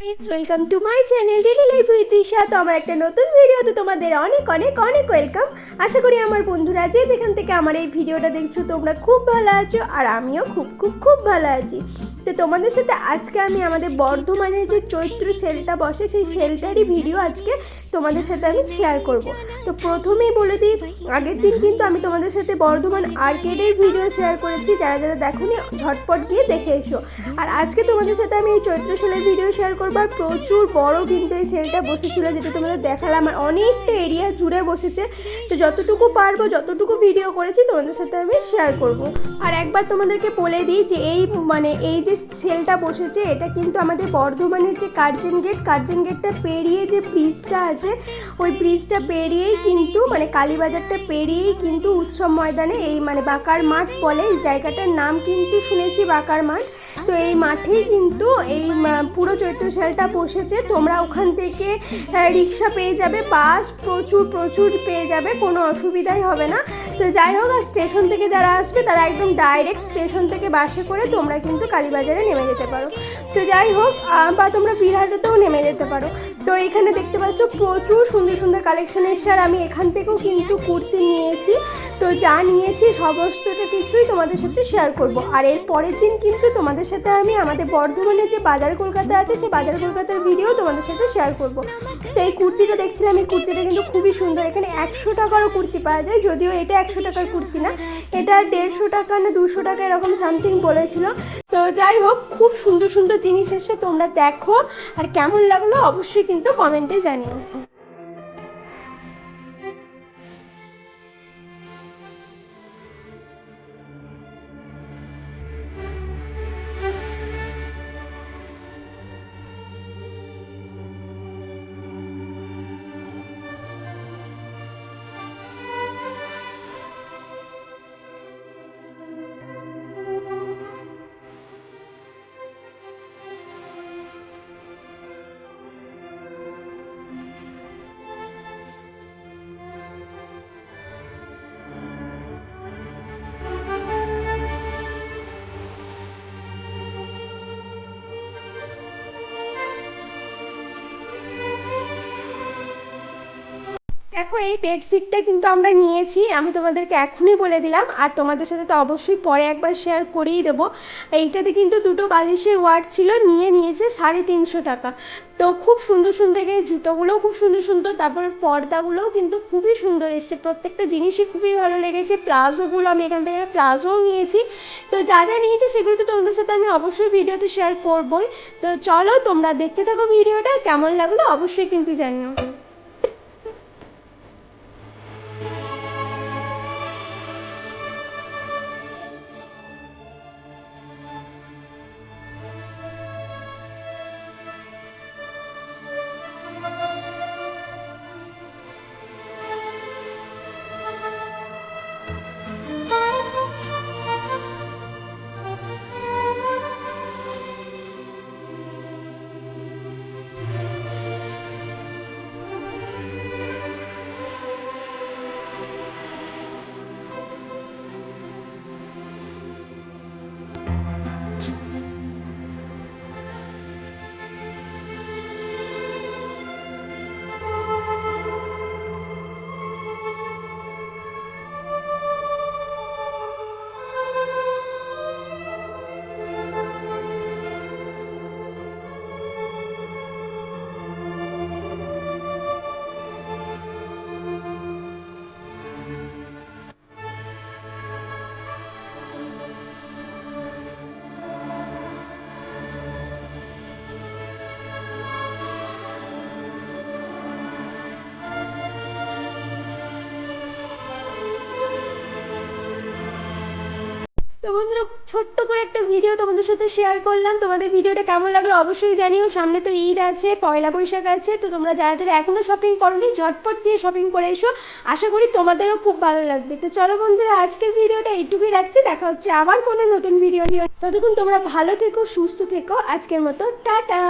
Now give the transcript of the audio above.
Friends welcome to my channel daily life with Disha তো আমার একটা নতুন ভিডিওতে তোমাদের অনেক অনেক অনেক ওয়েলকাম আশা করি আমার বন্ধুরা যে যেখান থেকে আমার এই ভিডিওটা দেখছ, তোমরা খুব ভালো আছো আর আমিও খুব খুব খুব ভালো আছি। তো তোমাদের সাথে আজকে আমি আমাদের বর্ধমানের যে চৈত্র সেলটা বসে, সেই সেলটারই ভিডিও আজকে তোমাদের সাথে আমি শেয়ার করব। তো প্রথমেই বলে দিই, আগের দিন কিন্তু আমি তোমাদের সাথে বর্ধমান আর্কেডের ভিডিও শেয়ার করেছি। যারা যারা দেখোনি, ঝটপট গিয়ে দেখে এসো। আর আজকে তোমাদের সাথে আমি এই চৈত্র সেলের ভিডিও শেয়ার করব। আর প্রচুর বড় কিন্তু এই সেলটা বসেছিল যেটা তোমাদের দেখালাম আর অনেকটা এরিয়া জুড়ে বসেছে। তো যতটুকু পারব, যতটুকু ভিডিও করেছি, তোমাদের সাথে আমি শেয়ার করব। আর একবার তোমাদেরকে বলে দিই যে এই মানে এই যে সেলটা বসেছে, এটা কিন্তু আমাদের বর্ধমানের যে কার্জন গেট কার্জন গেটটা পেরিয়ে যে ব্রিজটা আছে, ওই ব্রিজটা পেরিয়েই কিন্তু মানে কালীবাজারটা পেরিয়েই কিন্তু উৎসব ময়দানে এই মানে বাঁকার মাঠ বলে, এই জায়গাটার নাম কিন্তু শুনেছি বাঁকার মাঠ। তো এই মাঠেই কিন্তু এই পুরো চৈত্র সেলটা বসেছে। তোমরা ওখান থেকে রিক্সা পেয়ে যাবে, বাস প্রচুর প্রচুর পেয়ে যাবে, কোনো অসুবিধাই হবে না। তো যাই হোক, আর স্টেশন থেকে যারা আসবে, তারা একদম ডাইরেক্ট স্টেশন থেকে বাসে করে তোমরা কিন্তু কালীবাজারে নেমে যেতে পারো। তো যাই হোক বা তোমরা বিরাটেতেও নেমে যেতে পারো। তো এখানে দেখতে পাচ্ছ, প্রচুর সুন্দর সুন্দর কালেকশন এসছে আর আমি এখান থেকেও কিন্তু কুর্তি নিয়েছি। তো যা নিয়েছি সমস্তটা কিছুই তোমাদের সাথে শেয়ার করব। আর এর পরের দিন কিন্তু তোমাদের সাথে আমি, আমাদের বর্ধমানে যে বাজার কলকাতা আছে, সেই বাজার কলকাতার ভিডিও তোমাদের সাথে শেয়ার করব। তো এই কুর্তিটা দেখছিলাম, এই কুর্তিটা কিন্তু খুবই সুন্দর। এখানে একশো টাকারও কুর্তি পাওয়া যায়, যদিও এটা একশো টাকার কুর্তি না। এটা দেড়শো টাকা না দুশো টাকা, এরকম সামথিং বলেছিল। তো যাই হোক, খুব সুন্দর সুন্দর জিনিস এসে তোমরা দেখো, আর কেমন লাগল অবশ্যই কিন্তু কমেন্টে জানিও। দেখো, এই বেডশিটটা কিন্তু আমরা নিয়েছি। আমি তোমাদেরকে এখনই বলে দিলাম, আর তোমাদের সাথে তো অবশ্যই পরে একবার শেয়ার করেই দেবো। এইটাতে কিন্তু দুটো বালিশের ওয়ার্ড ছিল, নিয়ে নিয়েছে সাড়ে তিনশো টাকা। তো খুব সুন্দর সুন্দর এই জুতোগুলোও খুব সুন্দর সুন্দর, তারপর পর্দাগুলোও কিন্তু খুবই সুন্দর এসছে। প্রত্যেকটা জিনিসই খুবই ভালো লেগেছে। প্লাজোগুলো আমি এখান থেকে প্লাজোও নিয়েছি। তো যা যা নিয়েছি সেগুলো তো তোমাদের সাথে আমি অবশ্যই ভিডিওতে শেয়ার করবোই। তো চলো তোমরা দেখতে থাকো ভিডিওটা, কেমন লাগল অবশ্যই কিন্তু জানিও। ছোট্ট করে একটা ভিডিও তোমাদের সাথে শেয়ার করলাম। তোমাদের ভিডিওটা কেমন লাগল অবশ্যই জানিও। সামনে তো ঈদ আছে, পয়লা বৈশাখ আছে, তো তোমরা যারা যারা এখনও শপিং করনি, ঝটপট দিয়ে শপিং করে এসো। আশা করি তোমাদেরও খুব ভালো লাগবে। তো চলো বন্ধুরা, আজকের ভিডিওটা এইটুকুই রাখছি। দেখা হচ্ছে আবার কোনো নতুন ভিডিও নিয়ে। ততক্ষণ তোমরা ভালো থেকো, সুস্থ থেকো। আজকের মতো, টাটা!